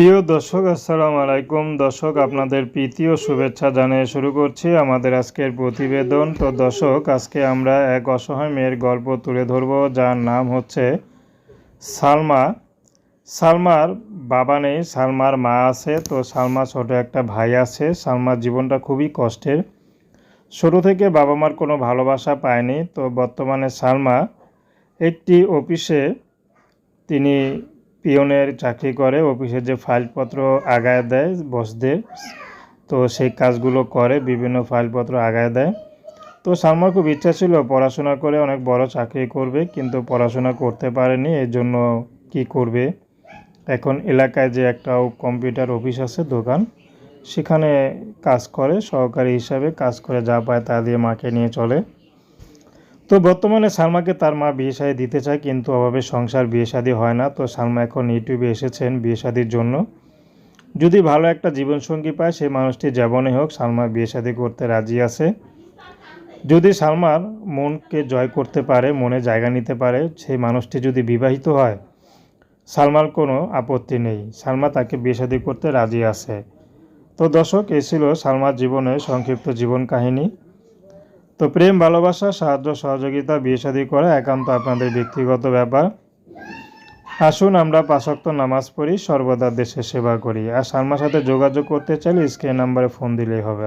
প্রিয় দর্শক, আসসালামু আলাইকুম। দর্শক, আপনাদের প্রীতি ও শুভেচ্ছা জানিয়ে শুরু করছি আমাদের আজকের প্রতিবেদন। তো দর্শক, আজকে আমরা এক অসহায় মেয়ের গল্প তুলে ধরব, যার নাম হচ্ছে সালমা। সালমার বাবা নেই, সালমার মা আছে। তো সালমা ছোট একটা ভাই আছে। সালমার জীবনটা খুবই কষ্টের। ছোটো থেকে বাবা মার কোনো ভালোবাসা পায়নি। তো বর্তমানে সালমা একটি অফিসে তিনি পিয়নের চাকরি করে অফিসে যে ফাইলপত্র আগায় দেয় বসদের, তো সেই কাজগুলো করে, বিভিন্ন ফাইলপত্র আগায় দেয়। তো সালমার খুব ইচ্ছা ছিল পড়াশোনা করে অনেক বড় চাকরি করবে, কিন্তু পড়াশোনা করতে পারেনি, এর জন্য কি করবে? এখন এলাকায় যে একটা কম্পিউটার অফিস আছে, দোকান, সেখানে কাজ করে, সহকারী হিসাবে কাজ করে যা পায় তা দিয়ে মাকে নিয়ে চলে। তো বর্তমানে সালমাকে তার মা বিয়ে শাদী দিতে চায়, কিন্তু অভাবে সংসার বিয়ে শাদী হয় না। তো সালমা এখন ইউটিউবে এসেছেন বিয়ে শাদীর জন্য। যদি ভালো একটা জীবনসঙ্গী পায় সেই মানুষটি যেমনই হোক সালমা বিয়ে শাদী করতে রাজি আছে। যদি সালমার মনকে জয় করতে পারে, মনে জায়গা নিতে পারে সেই মানুষটি যদি বিবাহিত হয়, সালমার কোনো আপত্তি নেই। সালমা তাকে বিয়ে শাদী করতে রাজি আছে। তো দর্শক, এ ছিল সালমার জীবনের সংক্ষিপ্ত জীবন কাহিনী। তো প্রেম, ভালোবাসা, সাহায্য, সহযোগিতা, বিয়ে শাদী করা একান্ত আপনাদের ব্যক্তিগত ব্যাপার। আসুন আমরা পাশক্ত নামাজ পড়ি, সর্বদা দেশের সেবা করি। আর সালমার সাথে যোগাযোগ করতে চাইলে স্ক্রিন নাম্বারে ফোন দিলেই হবে।